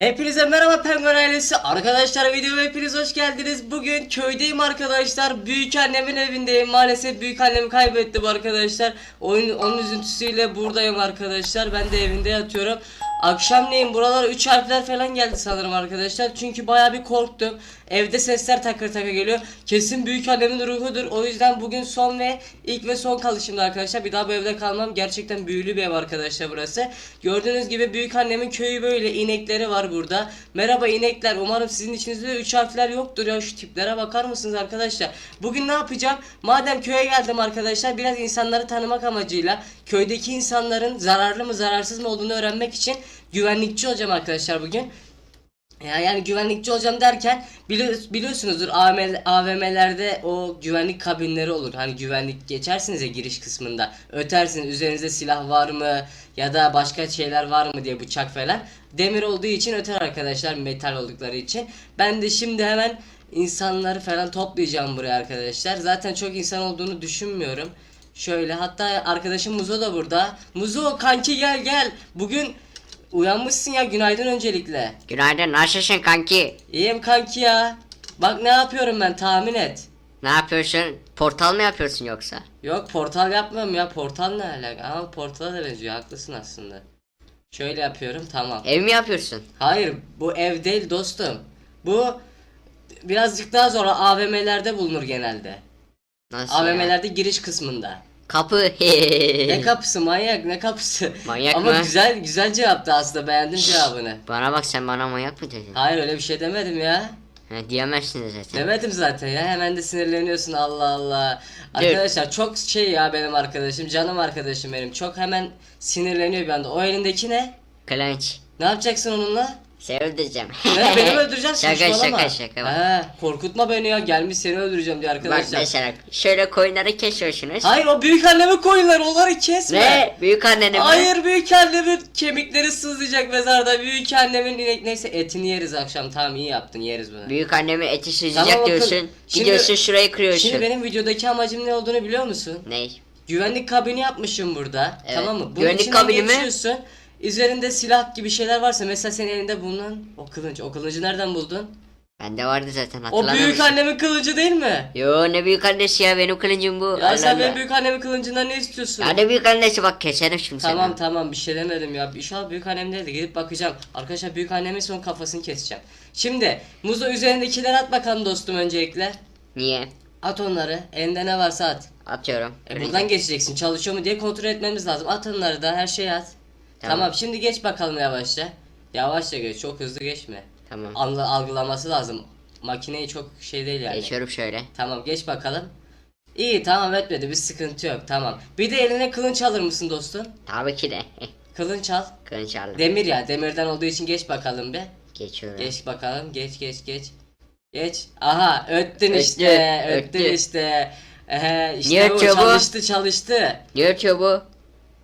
Hepinize merhaba Penguin ailesi. Arkadaşlar videoma hepiniz hoş geldiniz. Bugün köydeyim arkadaşlar. Büyük annemin evindeyim. Maalesef büyük annemi kaybettim arkadaşlar. Oyun onun üzüntüsüyle buradayım arkadaşlar. Ben de evinde yatıyorum. Akşamleyin buralara 3 harfler falan geldi sanırım arkadaşlar. Çünkü baya bir korktum. Evde sesler takır takır geliyor. Kesin büyük annemin ruhudur. O yüzden bugün son ve ilk ve son kalışımda arkadaşlar. Bir daha bu evde kalmam. Gerçekten büyülü bir ev arkadaşlar burası. Gördüğünüz gibi büyük annemin köyü böyle. inekleri var burada. Merhaba inekler. Umarım sizin içinizde de 3 harfler yoktur ya. Şu tiplere bakar mısınız arkadaşlar? Bugün ne yapacağım? Madem köye geldim arkadaşlar biraz insanları tanımak amacıyla köydeki insanların zararlı mı zararsız mı olduğunu öğrenmek için güvenlikçi olacağım arkadaşlar bugün. Ya yani güvenlikçi olacağım derken bili- biliyorsunuzdur AVM, AVM'lerde o güvenlik kabinleri olur. Hani güvenlik geçersiniz ya giriş kısmında. Ötersiniz üzerinizde silah var mı ya da başka şeyler var mı diye bıçak falan. Demir olduğu için öter arkadaşlar metal oldukları için. Ben de şimdi hemen insanları falan toplayacağım buraya arkadaşlar. Zaten çok insan olduğunu düşünmüyorum. Şöyle hatta arkadaşım Muzo da burada. Muzo kanki gel gel. Bugün uyanmışsın ya günaydın öncelikle. Günaydın nasılsın kanki? İyiyim kanki ya. Bak ne yapıyorum ben tahmin et. Ne yapıyorsun? Portal mı yapıyorsun yoksa? Yok portal yapmıyorum ya portal ne alaka ama portala da benziyor haklısın aslında. Şöyle yapıyorum tamam. Ev mi yapıyorsun? Hayır bu ev değil dostum. Bu birazcık daha sonra AVM'lerde bulunur genelde. Nasıl ya? AVM'lerde giriş kısmında. Kapı. Ne kapısı manyak ne kapısı. Manyak Ama mı? güzel güzel cevaptı aslında beğendim cevabını. Bana bak sen bana manyak mı dedin? Hayır öyle bir şey demedim ya. Ha, diyemezsin de zaten. Demedim zaten ya hemen de sinirleniyorsun Allah Allah. Arkadaşlar çok şey ya benim arkadaşım canım arkadaşım benim çok hemen sinirleniyor bir anda. O elindeki ne? Kılıç. Ne yapacaksın onunla? Seni öldüreceğim. Ne, beni öldüreceksin? Şaka Saçmalama. şaka şaka. Bak. He, korkutma beni ya gelmiş seni öldüreceğim diye Bak arkadaşlar. mesela şöyle koyunları kesiyorsunuz. Hayır o büyük annemin koyunları onları kesme. Ne? Büyük anneni mi? Hayır büyük annemin kemikleri sızlayacak mezarda. Büyük annemin inek neyse etini yeriz akşam. Tamam iyi yaptın yeriz bunu. Büyük annemi eti süzecek Tamam, bakın. diyorsun. Şimdi- Gidiyorsun şurayı kırıyorsun. Şimdi benim videodaki amacım ne olduğunu biliyor musun? Ney? Güvenlik kabini yapmışım burada. Evet. Tamam mı? Bunun Güvenlik içinden kabini mi? geçiyorsun. Üzerinde silah gibi şeyler varsa mesela senin elinde bulunan o kılıç. O kılıcı nereden buldun? Bende vardı zaten O hatırlamıyor büyük musun? annemin kılıcı değil mi? Yo ne büyük annesi ya benim kılıcım bu. Ya Allah sen Allah. benim büyük annemin kılıcından ne istiyorsun? Ya ne büyük annesi bak keserim şimdi Tamam seni. tamam bir şey demedim ya. İnşallah büyük annem değildi. Gidip bakacağım. Arkadaşlar büyük annemin son kafasını keseceğim. Şimdi muzu üzerindekileri at bakalım dostum öncelikle. Niye? At onları. Elinde ne varsa at. Atıyorum. E buradan geçeceksin. Çalışıyor mu diye kontrol etmemiz lazım. At onları da her şeyi at. Tamam. Tamam. şimdi geç bakalım yavaşça. Yavaşça geç. Çok hızlı geçme. Tamam. Anla, algılaması lazım. Makineyi çok şey değil yani. Geçiyorum şöyle. Tamam geç bakalım. İyi tamam etmedi bir sıkıntı yok tamam. Bir de eline kılınç alır mısın dostum? Tabii ki de. Kılınç al. Kılıç aldım. Demir ya demirden olduğu için geç bakalım be. Geçiyorum. Geç bakalım geç geç geç. Geç. Aha öttün Öttü, işte. Öttün öttü. işte. Ehe işte Niye bu ötüyor bu? çalıştı çalıştı. Ne ötüyor bu?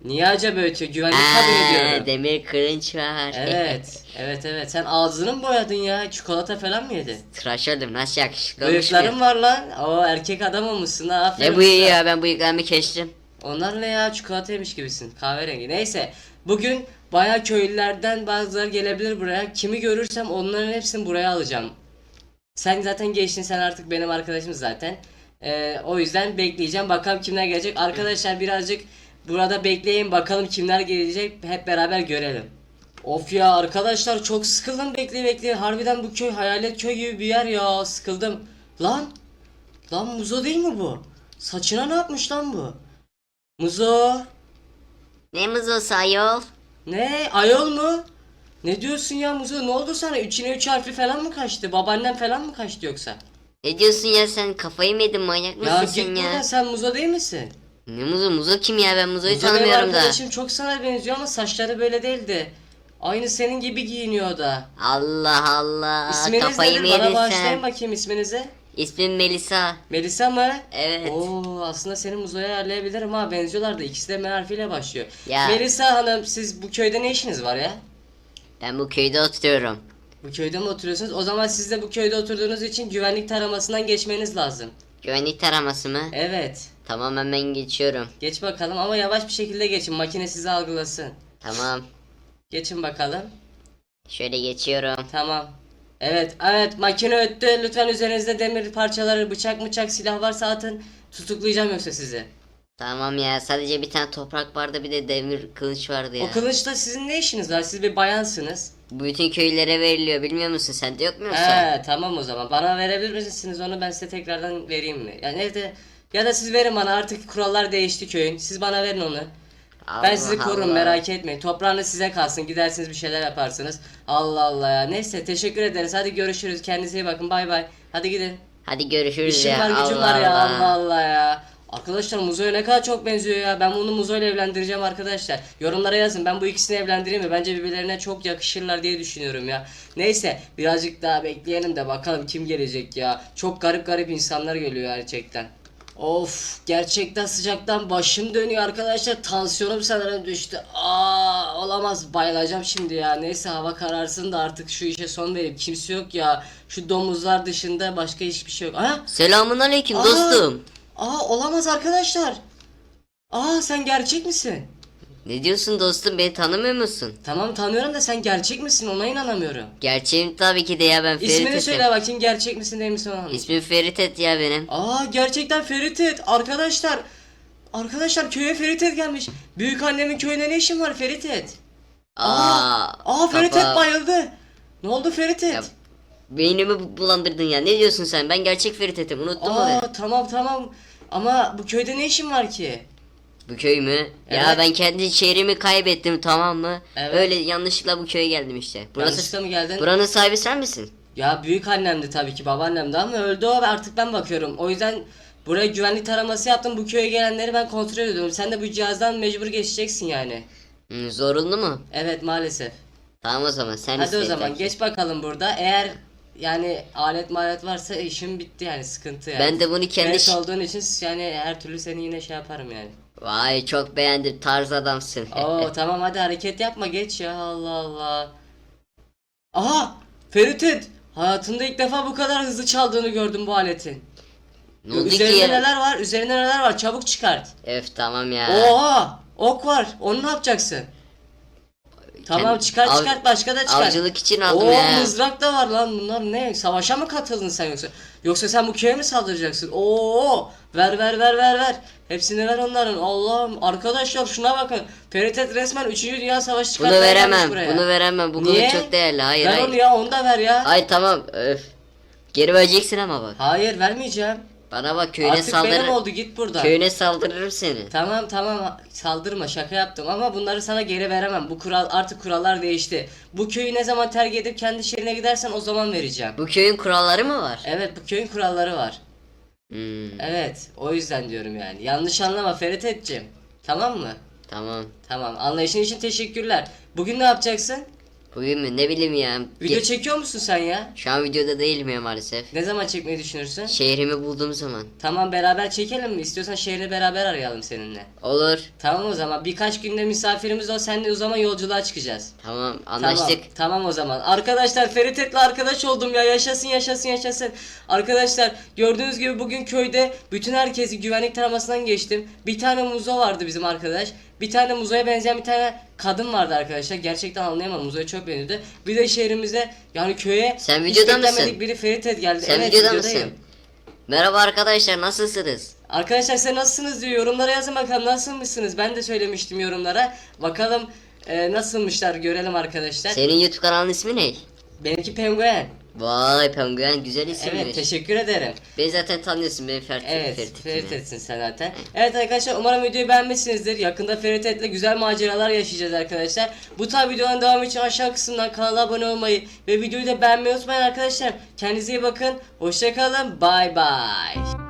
Niye acaba ötüyor? Güvenlik Aa, diyorum. demir kılıç var. Evet. Evet evet. Sen ağzını mı boyadın ya? Çikolata falan mı yedin? Tıraş oldum nasıl yakışıklı olmuş Bıyıkların muyum? var lan. O erkek adam olmuşsun ha. Aferin Ne bu iyi sana. ya ben bıyıklarımı kestim. Onlar ne ya? Çikolata yemiş gibisin. Kahverengi. Neyse. Bugün bayağı köylülerden bazıları gelebilir buraya. Kimi görürsem onların hepsini buraya alacağım. Sen zaten geçtin. Sen artık benim arkadaşım zaten. Ee, o yüzden bekleyeceğim. Bakalım kimler gelecek. Arkadaşlar birazcık burada bekleyin. Bakalım kimler gelecek. Hep beraber görelim. Of ya arkadaşlar çok sıkıldım bekle bekle. Harbiden bu köy hayalet köy gibi bir yer ya. Sıkıldım. Lan. Lan Muzo değil mi bu? Saçına ne yapmış lan bu? Muzo. Ne mızısı ayol? Ne? Ayol mu? Ne diyorsun ya Muzo? Ne oldu sana? İçine üç harfi falan mı kaçtı? Babaannem falan mı kaçtı yoksa? Ne diyorsun ya sen kafayı mı yedin manyak Ya mısın git sen buradan ya? sen Muzo değil misin? Ne muzu muzu kim ya ben muzoyu Muzo benim tanımıyorum da. arkadaşım çok sana benziyor ama saçları böyle değildi. Aynı senin gibi giyiniyor da. Allah Allah İsminiz kafayı nedir? Bana yedin bağışlayın sen? bakayım isminizi. İsmim Melisa. Melisa mı? Evet. Oo aslında seni Muzo'ya ayarlayabilirim ha benziyorlar da ikisi de M harfiyle başlıyor. Ya. Melisa hanım siz bu köyde ne işiniz var ya? Ben bu köyde oturuyorum. Bu köyde mi oturuyorsunuz? O zaman siz de bu köyde oturduğunuz için güvenlik taramasından geçmeniz lazım. Güvenlik taraması mı? Evet. Tamam hemen geçiyorum. Geç bakalım ama yavaş bir şekilde geçin. Makine sizi algılasın. Tamam. Geçin bakalım. Şöyle geçiyorum. Tamam. Evet, evet makine öttü. Lütfen üzerinizde demir parçaları, bıçak bıçak silah varsa atın. Tutuklayacağım yoksa sizi. Tamam ya sadece bir tane toprak vardı bir de demir kılıç vardı ya. O kılıçla sizin ne işiniz var? Siz bir bayansınız. Bütün köylere veriliyor bilmiyor musun? Sende yok mu yoksa? He tamam o zaman. Bana verebilir misiniz onu ben size tekrardan vereyim mi? Yani evde ya da siz verin bana artık kurallar değişti köyün. Siz bana verin onu. ben Allah sizi korurum Allah. merak etmeyin. Toprağınız size kalsın. Gidersiniz bir şeyler yaparsınız. Allah Allah ya. Neyse teşekkür ederiz. Hadi görüşürüz. Kendinize iyi bakın. Bay bay. Hadi gidin. Hadi görüşürüz İşim ya. var gücüm Allah var ya. Allah. Allah ya. Arkadaşlar Muzo'ya ne kadar çok benziyor ya. Ben bunu Muzo'yla evlendireceğim arkadaşlar. Yorumlara yazın. Ben bu ikisini evlendireyim mi? Bence birbirlerine çok yakışırlar diye düşünüyorum ya. Neyse birazcık daha bekleyelim de bakalım kim gelecek ya. Çok garip garip insanlar geliyor gerçekten. Of gerçekten sıcaktan başım dönüyor arkadaşlar. Tansiyonum sanırım düştü. Aa olamaz bayılacağım şimdi ya. Neyse hava kararsın da artık şu işe son vereyim. Kimse yok ya. Şu domuzlar dışında başka hiçbir şey yok. Aha Selamun aleyküm Aa! dostum. Aa olamaz arkadaşlar. Aa sen gerçek misin? Ne diyorsun dostum beni tanımıyor musun? Tamam tanıyorum da sen gerçek misin ona inanamıyorum. Gerçeğim tabii ki de ya ben Ferit İsmini söyle bakayım gerçek misin değil misin ona? İsmim Ferit Et ya benim. Aa gerçekten Ferit Et arkadaşlar. Arkadaşlar köye Ferit Et gelmiş. Büyük annemin köyüne ne işin var Ferit Et? Aa, Aa Ferit kafa- Et bayıldı. Ne oldu Ferit Et? Ya, Beynimi bu- bulandırdın ya. Ne diyorsun sen? Ben gerçek Ferit Et'im. Unuttun mu? Aa tamam tamam. Ama bu köyde ne işin var ki? Bu köy mü? Ya Evet. ben kendi şehrimi kaybettim tamam mı? Evet. Öyle yanlışlıkla bu köye geldim işte. Burası Yanlışlıkla mı geldin? Buranın sahibi sen misin? Ya büyük annemdi tabii ki babaannemdi ama öldü o ve artık ben bakıyorum. O yüzden buraya güvenlik taraması yaptım. Bu köye gelenleri ben kontrol ediyorum. Sen de bu cihazdan mecbur geçeceksin yani. Hmm, zorunlu mu? Evet maalesef. Tamam o zaman sen Hadi iste o zaman yeter ki. geç bakalım burada. Eğer yani alet malet varsa işim bitti yani sıkıntı yani. Ben de bunu kendi ş- olduğun için yani her türlü seni yine şey yaparım yani. Vay çok beğendim tarz adamsın. Oo tamam hadi hareket yapma geç ya Allah Allah. Aha Ferit. Hayatımda ilk defa bu kadar hızlı çaldığını gördüm bu aletin. ne oldu ki Üzerinde neler var? Üzerinde neler var? Çabuk çıkart. Öf tamam ya. Oha! Ok var. Onu ne yapacaksın? Tamam Kendi- çıkart av- çıkart başka da çıkart. Avcılık için aldım Oo ya. mızrak da var lan bunlar ne? Savaşa mı katıldın sen yoksa? Yoksa sen bu köye mi saldıracaksın? Oo! Ver ver ver ver ver. Hepsini ver onların. Allah'ım arkadaşlar şuna bakın. Feritet resmen 3. Dünya Savaşı Bunu çıkartmaya gelmiş veremem. buraya. Bunu veremem. Bu Niye? çok değerli. Hayır ver hayır. onu ya onu da ver ya. Hayır tamam. Öf. Geri vereceksin ama bak. Hayır vermeyeceğim. Bana bak köyüne Artık benim saldırır. oldu git buradan. Köyüne saldırırım seni. Tamam tamam saldırma şaka yaptım ama bunları sana geri veremem. Bu kural artık kurallar değişti. Bu köyü ne zaman terk edip kendi şehrine gidersen o zaman vereceğim. Bu köyün kuralları mı var? Evet bu köyün kuralları var. Hmm, Evet o yüzden diyorum yani. Yanlış anlama Ferit Etciğim. Tamam mı? tamam. Tamam anlayışın için teşekkürler. Bugün ne yapacaksın? Bugün mü? Ne bileyim ya. Video Ge- çekiyor musun sen ya? Şu an videoda değilim ya maalesef. Ne zaman çekmeyi düşünürsün? Şehrimi bulduğum zaman. Tamam beraber çekelim mi? İstiyorsan şehri beraber arayalım seninle. Olur. Tamam o zaman birkaç günde misafirimiz ol seninle o zaman yolculuğa çıkacağız. Tamam anlaştık. Tamam, tamam o zaman. Arkadaşlar Ferit Et'le arkadaş oldum ya. Yaşasın yaşasın yaşasın. Arkadaşlar gördüğünüz gibi bugün köyde bütün herkesi güvenlik taramasından geçtim. Bir tane muzo vardı bizim arkadaş. Bir tane muzoya benzeyen bir tane kadın vardı arkadaşlar. Gerçekten anlayamam. Muzoya çok benziyordu. Bir de şehrimize yani köye Sen videoda mısın? biri Ferit geldi. Sen evet videoda videodayım. mısın? Merhaba arkadaşlar nasılsınız? Arkadaşlar siz nasılsınız diyor. Yorumlara yazın bakalım nasılmışsınız. Ben de söylemiştim yorumlara. Bakalım e, nasılmışlar görelim arkadaşlar. Senin YouTube kanalın ismi ne? Benimki penguen. Vay penguen güzel isimmiş. Evet teşekkür ederim. Beni zaten tanıyorsun beni Ferit Evet Ferit Ferit etsin sen zaten. Evet arkadaşlar umarım videoyu beğenmişsinizdir. Yakında Ferit Et'le güzel maceralar yaşayacağız arkadaşlar. Bu tarz videoların devamı için aşağı kısımdan kanala abone olmayı ve videoyu da beğenmeyi unutmayın arkadaşlar. Kendinize iyi bakın. Hoşçakalın. Bay bay.